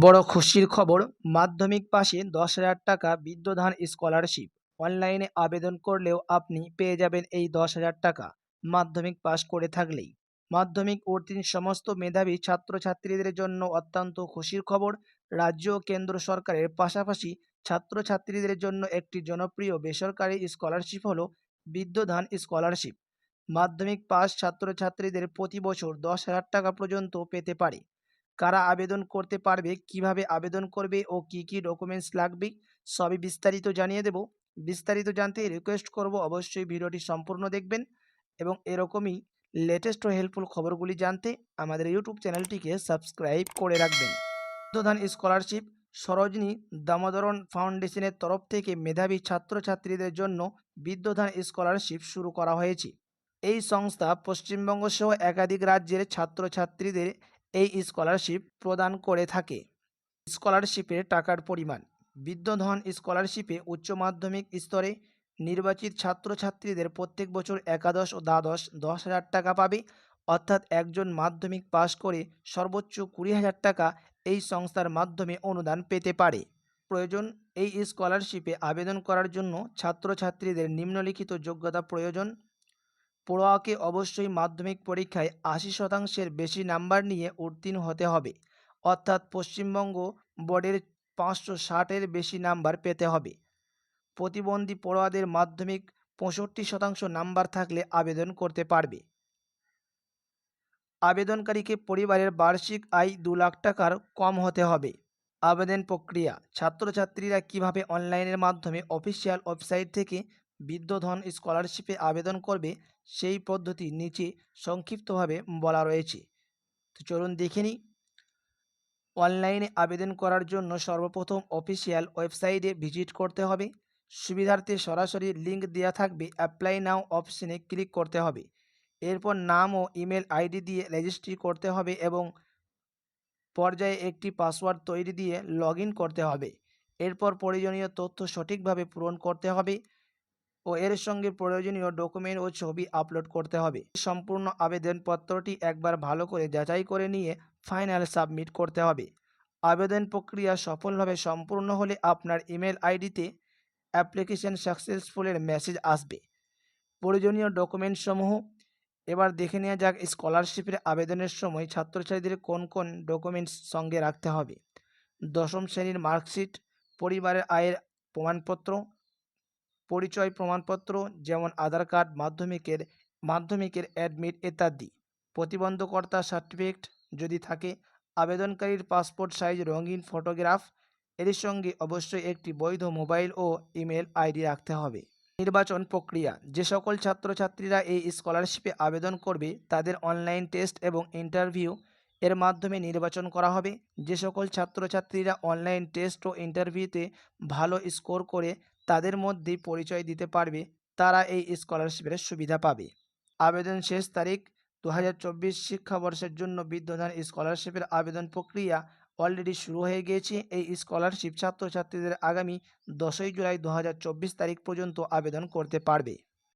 বড় খুশির খবর, মাধ্যমিক পাশে দশ হাজার টাকা বিদ্যুদান স্কলারশিপ। অনলাইনে আবেদন করলেও আপনি পেয়ে যাবেন এই দশ হাজার টাকা। মাধ্যমিক পাশ করে থাকলেই। মাধ্যমিক উত্তীর্ণ সমস্ত মেধাবী ছাত্রছাত্রীদের জন্য অত্যন্ত খুশির খবর। রাজ্য ও কেন্দ্র সরকারের পাশাপাশি ছাত্রছাত্রীদের জন্য একটি জনপ্রিয় বেসরকারি স্কলারশিপ হলো বিদ্যুদান স্কলারশিপ। মাধ্যমিক পাস ছাত্রছাত্রীদের প্রতি বছর দশ হাজার টাকা পর্যন্ত পেতে পারে। কারা আবেদন করতে পারবে, কীভাবে আবেদন করবে ও কি কি ডকুমেন্টস লাগবে, সবই বিস্তারিত জানিয়ে দেব। বিস্তারিত জানতে রিকোয়েস্ট করব অবশ্যই ভিডিওটি সম্পূর্ণ দেখবেন এবং এরকমই লেটেস্ট ও হেল্পফুল খবরগুলি জানতে আমাদের ইউটিউব চ্যানেলটিকে সাবস্ক্রাইব করে রাখবেন। বিদ্যুদান স্কলারশিপ সরোজিনী দামোদরন ফাউন্ডেশনের তরফ থেকে মেধাবী ছাত্রছাত্রীদের জন্য বিদ্যুদান স্কলারশিপ শুরু করা হয়েছে। এই সংস্থা পশ্চিমবঙ্গ সহ একাধিক রাজ্যের ছাত্রছাত্রীদের এই স্কলারশিপ প্রদান করে থাকে। স্কলারশিপের টাকার পরিমাণ। বিদ্যধন স্কলারশিপে উচ্চ মাধ্যমিক স্তরে নির্বাচিত ছাত্রছাত্রীদের প্রত্যেক বছর একাদশ ও দ্বাদশ দশ হাজার টাকা পাবে। অর্থাৎ একজন মাধ্যমিক পাশ করে সর্বোচ্চ কুড়ি হাজার টাকা এই সংস্থার মাধ্যমে অনুদান পেতে পারে। প্রয়োজন এই স্কলারশিপে আবেদন করার জন্য ছাত্রছাত্রীদের নিম্নলিখিত যোগ্যতা প্রয়োজন। পড়ুয়াকে অবশ্যই মাধ্যমিক পরীক্ষায় আশি শতাংশের বেশি নাম্বার নিয়ে উত্তীর্ণ হতে হবে। অর্থাৎ পশ্চিমবঙ্গ বোর্ডের পাঁচশো ষাটের বেশি নাম্বার পেতে হবে। প্রতিবন্ধী পড়ুয়াদের মাধ্যমিক পঁয়ষট্টি শতাংশ নাম্বার থাকলে আবেদন করতে পারবে। আবেদনকারীকে পরিবারের বার্ষিক আয় দু লাখ টাকার কম হতে হবে। আবেদন প্রক্রিয়া, ছাত্রছাত্রীরা কীভাবে অনলাইনের মাধ্যমে অফিসিয়াল ওয়েবসাইট থেকে বিদ্যধন স্কলারশিপে আবেদন করবে সেই পদ্ধতি নিচে সংক্ষিপ্তভাবে বলা রয়েছে। তো চলুন দেখে নিই। অনলাইনে আবেদন করার জন্য সর্বপ্রথম অফিসিয়াল ওয়েবসাইটে ভিজিট করতে হবে। সুবিধার্থে সরাসরি লিঙ্ক দেওয়া থাকবে অ্যাপ্লাই নাও অপশনে ক্লিক করতে হবে। এরপর নাম ও ইমেল আইডি দিয়ে রেজিস্ট্রি করতে হবে এবং পর্যায়ে একটি পাসওয়ার্ড তৈরি দিয়ে লগ করতে হবে। এরপর প্রয়োজনীয় তথ্য সঠিকভাবে পূরণ করতে হবে। ও এর সঙ্গে প্রয়োজনীয় ডকুমেন্ট ও ছবি আপলোড করতে হবে। সম্পূর্ণ আবেদনপত্রটি একবার ভালো করে যাচাই করে নিয়ে ফাইনাল সাবমিট করতে হবে। আবেদন প্রক্রিয়া সফলভাবে সম্পূর্ণ হলে আপনার ইমেল আইডিতে অ্যাপ্লিকেশন সাকসেসফুলের মেসেজ আসবে। প্রয়োজনীয় ডকুমেন্টসমূহ এবার দেখে নেওয়া যাক স্কলারশিপের আবেদনের সময় ছাত্রছাত্রীদের কোন কোন ডকুমেন্টস সঙ্গে রাখতে হবে। দশম শ্রেণির মার্কশিট পরিবারের আয়ের প্রমাণপত্র পরিচয় প্রমাণপত্র যেমন আধার কার্ড, মাধ্যমিকের মাধ্যমিকের অ্যাডমিট ইত্যাদি। প্রতিবন্ধকতা সার্টিফিকেট যদি থাকে, আবেদনকারীর পাসপোর্ট সাইজ রঙিন ফটোগ্রাফ এর সঙ্গে অবশ্যই একটি বৈধ মোবাইল ও ইমেল আইডি রাখতে হবে। নির্বাচন প্রক্রিয়া, যে সকল ছাত্রছাত্রীরা এই স্কলারশিপে আবেদন করবে, তাদের অনলাইন টেস্ট এবং ইন্টারভিউ এর মাধ্যমে নির্বাচন করা হবে। যে সকল ছাত্রছাত্রীরা অনলাইন টেস্ট ও ইন্টারভিউতে ভালো স্কোর করে তাদের মধ্যে পরিচয় দিতে পারবে, তারা এই স্কলারশিপের সুবিধা পাবে। আবেদন শেষ তারিখ দু হাজার চব্বিশ শিক্ষাবর্ষের জন্য বিদ্যমান স্কলারশিপের আবেদন প্রক্রিয়া অলরেডি শুরু হয়ে গিয়েছে। এই স্কলারশিপ ছাত্রছাত্রীদের আগামী দশই জুলাই দু হাজার চব্বিশ তারিখ পর্যন্ত আবেদন করতে পারবে।